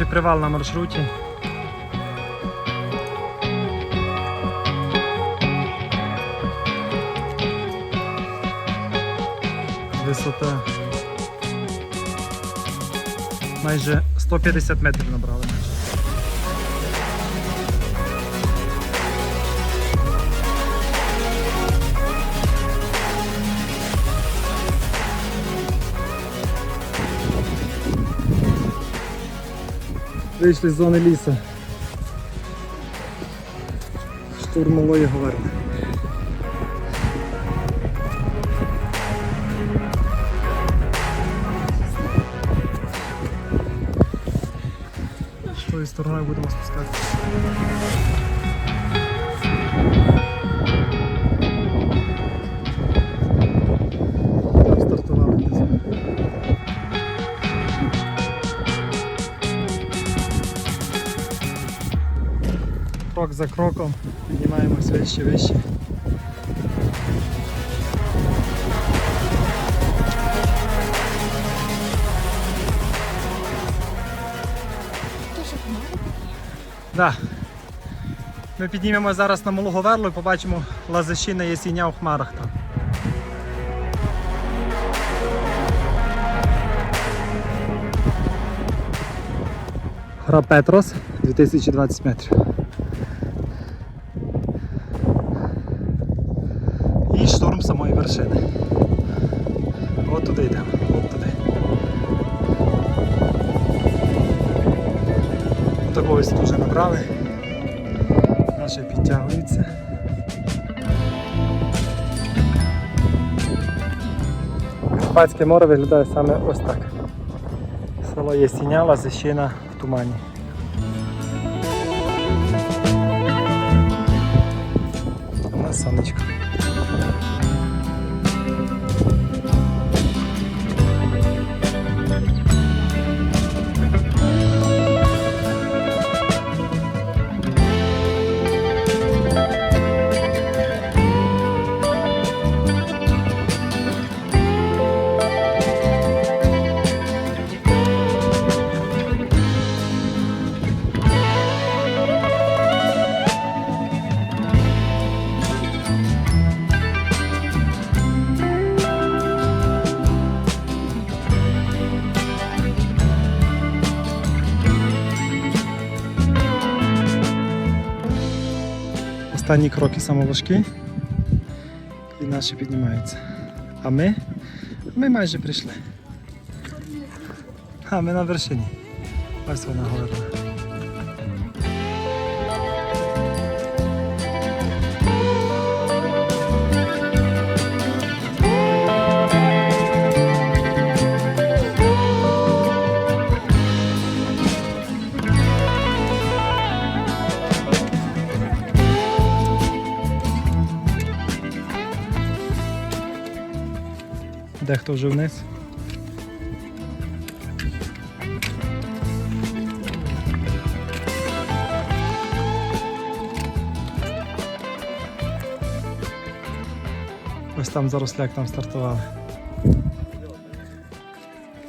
Перший привал на маршруті. Висота майже 150 метрів набрали. Вийшли з зони лісу. Штурмової гвардії. З тої стороною будемо спускатися. Крок за кроком піднімаємось вище, вище. Да. Ми піднімемо зараз на малу говерлу і побачимо лазищина ясіня у хмарах там. Гра Петрос 2020 метрів. Таку ось дуже набрали. Наші підтягуються. Карпатське море виглядає саме ось так. Село Єсіня, Лазищина в тумані. У нас сонечко. Останні кроки самоважкі і наші піднімаються. А ми? Ми майже прийшли. А ми на вершині. Ось вона говерна. Дехто вже вниз. Ось там заросляк там стартували.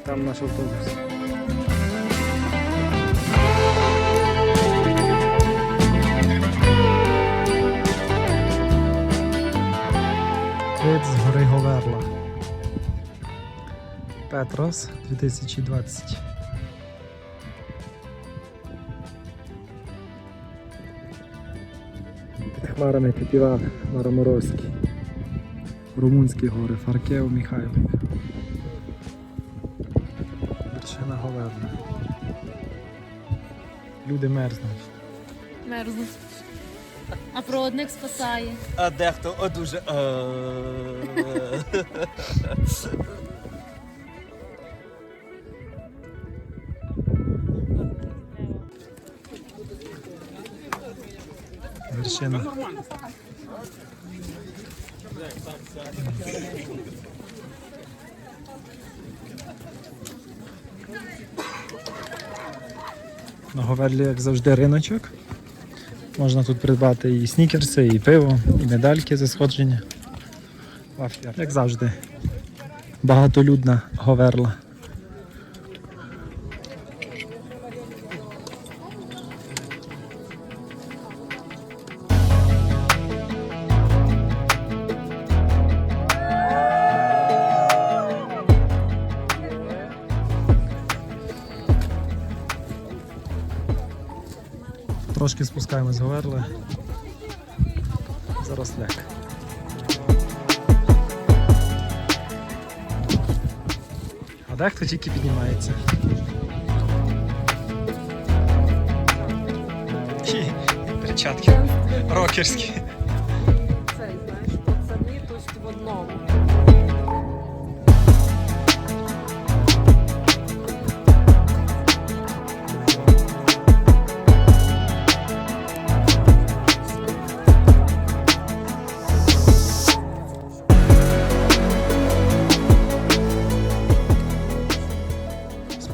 Там наш автобус. Вид з гори Говерла. Петрос 2020. Під хмарами підпівав Мароморовський. Румунські гори, Фаркев Михайлик. Вершина Говерна. Люди мерзнуть. Мерзнуть. А проводник спасає. А дехто одуже. Вершина. На Говерлі, як завжди, риночок. Можна тут придбати і снікерси, і пиво, і медальки за сходження. Як завжди. Багатолюдна Говерла. Трошки спускаємось говерли. Зараз ляк. А дехто тільки піднімається. Хі, Перчатки рокерські. Цей, знаєш, пацани тут в одному.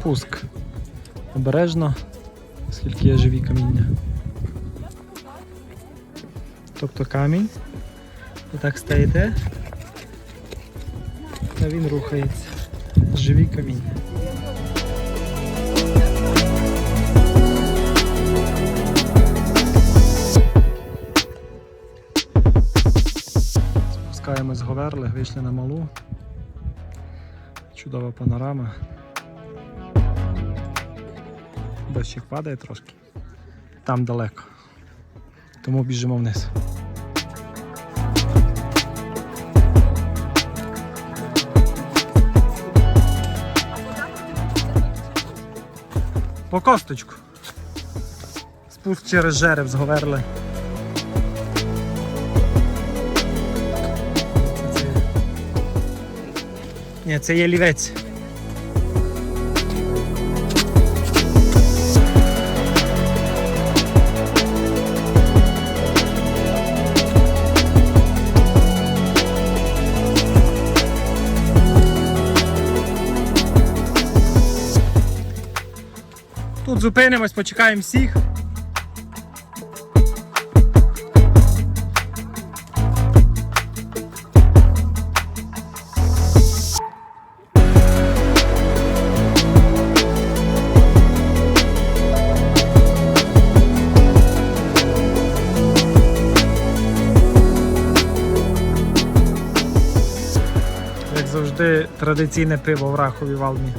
Спуск. Обережно, оскільки є живі каміння. Тобто камінь. Ви так стаєте, а він рухається. Живі каміння. Спускаємось з Говерли, вийшли на малу. Чудова панорама. Дощик падає трошки. Там далеко. Тому біжимо вниз. По косточку. Спуск через жереб зговерли. Ні, це є лівець. Тут зупинимось, почекаємо всіх. Завжди, традиційне пиво в Раховій Валмі.